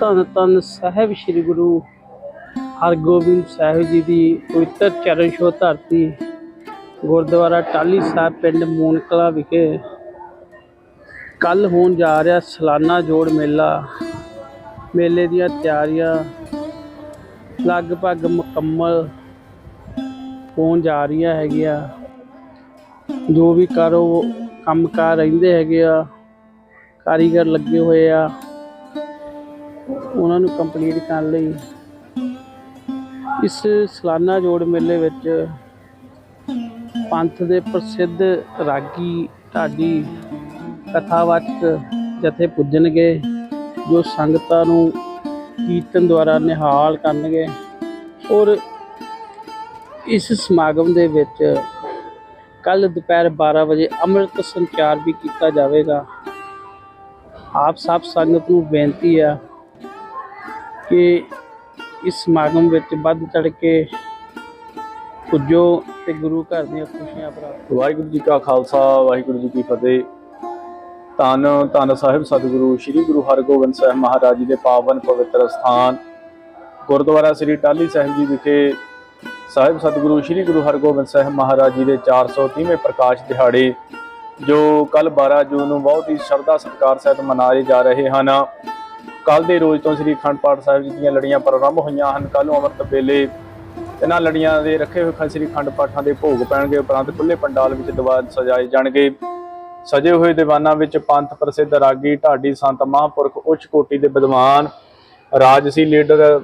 ਧੰਨ ਧੰਨ ਸਾਹਿਬ ਸ੍ਰੀ ਗੁਰੂ ਹਰਗੋਬਿੰਦ ਸਾਹਿਬ ਜੀ ਦੀ ਪਵਿੱਤਰ ਚਰਨ ਛੋਹ ਧਰਤੀ, ਗੁਰਦੁਆਰਾ ਟਾਲੀ ਸਾਹਿਬ ਪਿੰਡ ਮੂਨਕਲਾ ਵਿਖੇ ਕੱਲ ਹੋਣ ਜਾ ਰਿਹਾ ਸਾਲਾਨਾ ਜੋੜ ਮੇਲਾ। ਮੇਲੇ ਦੀਆਂ ਤਿਆਰੀਆਂ ਲਗਭਗ ਮੁਕੰਮਲ ਹੋਣ ਜਾ ਰਹੀਆਂ ਹੈਗੀਆਂ। ਜੋ ਵੀ ਕਰੋ ਕੰਮਕਾਰ ਰਹਿੰਦੇ ਹੈਗੇ ਆ, ਕਾਰੀਗਰ ਲੱਗੇ ਹੋਏ ਆ ਉਹਨਾਂ ਨੂੰ ਕੰਪਲੀਟ ਕਰਨ ਲਈ ਇਸ ਸਲਾਨਾ ਜੋੜ ਮੇਲੇ ਵਿੱਚ ਪੰਥ ਦੇ ਪ੍ਰਸਿੱਧ ਰਾਗੀ ਢਾਡੀ ਕਥਾਵਾਚਕ ਜਥੇ ਪੁੱਜਣਗੇ, ਜੋ ਸੰਗਤਾਂ ਨੂੰ ਕੀਰਤਨ ਦੁਆਰਾ ਨਿਹਾਲ ਕਰਨਗੇ ਔਰ ਇਸ ਸਮਾਗਮ ਦੇ ਵਿੱਚ ਕੱਲ ਦੁਪਹਿਰ 12 ਵਜੇ ਅੰਮ੍ਰਿਤ ਸੰਚਾਰ ਵੀ ਕੀਤਾ ਜਾਵੇਗਾ। ਆਪ ਸਭ ਸੰਗਤ ਨੂੰ ਬੇਨਤੀ ਆ ਕਿ ਇਸ ਸਮਾਗਮ ਵਿੱਚ ਵੱਧ ਚੜ ਕੇ ਪੁੱਜੋ ਤੇ ਗੁਰੂ ਘਰ ਦੀਆਂ ਖੁਸ਼ੀਆਂ ਪ੍ਰਾਪਤ ਵਾਹਿਗੁਰੂ ਜੀ ਕਾ ਖਾਲਸਾ, ਵਾਹਿਗੁਰੂ ਜੀ ਕੀ ਫਤਿਹ। ਧੰਨ ਧੰਨ ਸਾਹਿਬ ਸਤਿਗੁਰੂ, ਸ੍ਰੀ ਗੁਰੂ ਹਰਗੋਬਿੰਦ ਸਾਹਿਬ ਮਹਾਰਾਜ ਜੀ ਦੇ ਪਾਵਨ ਪਵਿੱਤਰ ਸਥਾਨ, ਗੁਰਦੁਆਰਾ ਸ੍ਰੀ ਟਾਲੀ ਸਾਹਿਬ ਜੀ ਵਿਖੇ। ਸਾਹਿਬ ਸਤਿਗੁਰੂ, ਸ੍ਰੀ ਗੁਰੂ ਹਰਗੋਬਿੰਦ ਸਾਹਿਬ ਮਹਾਰਾਜ ਜੀ ਦੇ 430ਵੇਂ ਪ੍ਰਕਾਸ਼ ਦਿਹਾੜੇ, ਜੋ ਕੱਲ 12 ਜੂਨ ਨੂੰ ਬਹੁਤ ਹੀ ਸ਼ਰਧਾ ਸਤਿਕਾਰ ਸਹਿਤ ਮਨਾਏ ਜਾ ਰਹੇ ਹਨ। ਕੱਲ ਦੇ ਰੋਜ਼ ਤੋਂ ਸ੍ਰੀ ਅਖੰਡ ਪਾਠ ਸਾਹਿਬ ਜੀ ਦੀਆਂ ਲੜੀਆਂ ਪ੍ਰਾਰੰਭ ਹੋਈਆਂ ਹਨ। ਕੱਲ ਨੂੰ ਅੰਮ੍ਰਿਤ ਵੇਲੇ ਇਹਨਾਂ ਲੜੀਆਂ ਦੇ ਰੱਖੇ ਹੋਏ ਸ਼੍ਰੀ ਖੰਡ ਪਾਠਾਂ ਦੇ ਭੋਗ ਪੈਣਗੇ। ਉਪਰੰਤ ਖੁੱਲੇ ਪੰਡਾਲ ਵਿੱਚ ਦੀਵਾਨ ਸਜਾਏ ਜਾਣਗੇ। ਸਜੇ ਹੋਏ ਦੀਵਾਨਾਂ ਵਿੱਚ ਪੰਥ ਪ੍ਰਸਿੱਧ ਰਾਗੀ ਢਾਡੀ ਸੰਤ ਮਹਾਂਪੁਰਖ ਉੱਚ ਕੋਟੀ ਦੇ ਵਿਦਵਾਨ, ਰਾਜਸੀ ਲੀਡਰ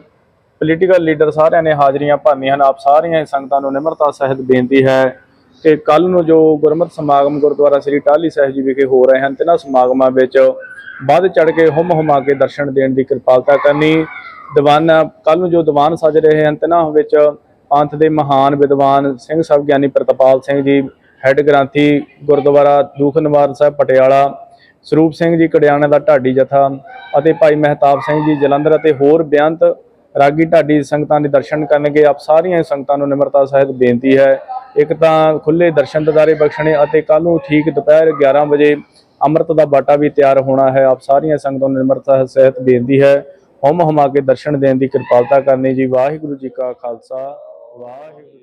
ਪੋਲੀਟੀਕਲ ਲੀਡਰ ਸਾਰਿਆਂ ਨੇ ਹਾਜ਼ਰੀਆਂ ਭਰਨੀਆਂ ਹਨ। ਆਪ ਸਾਰੀਆਂ ਹੀ ਸੰਗਤਾਂ ਨੂੰ ਨਿਮਰਤਾ ਸਹਿਤ ਬੇਨਤੀ ਹੈ ਕਿ ਕੱਲ ਨੂੰ ਜੋ ਗੁਰਮਤਿ ਸਮਾਗਮ ਗੁਰਦੁਆਰਾ ਸ੍ਰੀ ਟਾਹਲੀ ਸਾਹਿਬ ਜੀ ਵਿਖੇ ਹੋ ਰਹੇ ਹਨ, ਤਿਨਾਂ ਸਮਾਗਮਾਂ ਵਿੱਚ ਵੱਧ ਚੜ ਕੇ ਹੁਮ ਹੁਮਾ ਕੇ ਦਰਸ਼ਨ ਦੇਣ ਦੀ ਕਿਰਪਾਲਤਾ ਕਰਨੀ, ਦੀਵਾਨ ਕੱਲ ਨੂੰ ਜੋ ਦੀਵਾਨ ਸਜ ਰਹੇ ਹਨ, ਤਿਨਾਂ ਵਿੱਚ ਪੰਥ ਦੇ ਮਹਾਨ ਵਿਦਵਾਨ ਸਿੰਘ ਸਾਹਿਬ ਗਿਆਨੀ ਪ੍ਰਤਪਾਲ ਸਿੰਘ ਜੀ, ਹੈੱਡ ਗ੍ਰੰਥੀ ਗੁਰਦੁਆਰਾ ਦੂਖ ਨਿਵਾਰਨ ਸਾਹਿਬ ਪਟਿਆਲਾ, ਸਰੂਪ ਸਿੰਘ ਜੀ ਕੜਿਆਣਾ ਦਾ ਢਾਡੀ ਜਥਾ ਅਤੇ ਭਾਈ ਮਹਿਤਾਬ ਸਿੰਘ ਜੀ ਜਲੰਧਰ ਅਤੇ ਹੋਰ ਬੇਅੰਤ ਰਾਗੀ ਢਾਡੀ ਸੰਗਤਾਂ ਦੇ ਦਰਸ਼ਨ ਕਰਨਗੇ। ਆਪ ਸਾਰੀਆਂ ਸੰਗਤਾਂ ਨੂੰ ਨਿਮਰਤਾ ਸਹਿਤ ਬੇਨਤੀ ਹੈ। ਇੱਕ ਤਾਂ ਖੁੱਲੇ ਦਰਸ਼ਨ ਦਿਦਾਰੇ ਬਖਸ਼ਣੇ ਅਤੇ ਕੱਲ ਨੂੰ ਠੀਕ ਦੁਪਹਿਰ 11 ਵਜੇ ਅੰਮ੍ਰਿਤ ਦਾ ਬਾਟਾ ਵੀ ਤਿਆਰ ਹੋਣਾ ਹੈ। ਆਪ ਸਾਰੀਆਂ ਸੰਗਤਾਂ ਨੂੰ ਨਿਮਰਤਾ ਸਹਿਤ ਬੇਨਤੀ ਹੈ। ਹਮ ਹਮਾ ਕੇ ਦਰਸ਼ਨ ਦੇਣ ਦੀ ਕਿਰਪਾਲਤਾ ਕਰਨੀ ਜੀ। ਵਾਹਿਗੁਰੂ ਜੀ ਕਾ ਖਾਲਸਾ। ਵਾਹਿਗੁਰੂ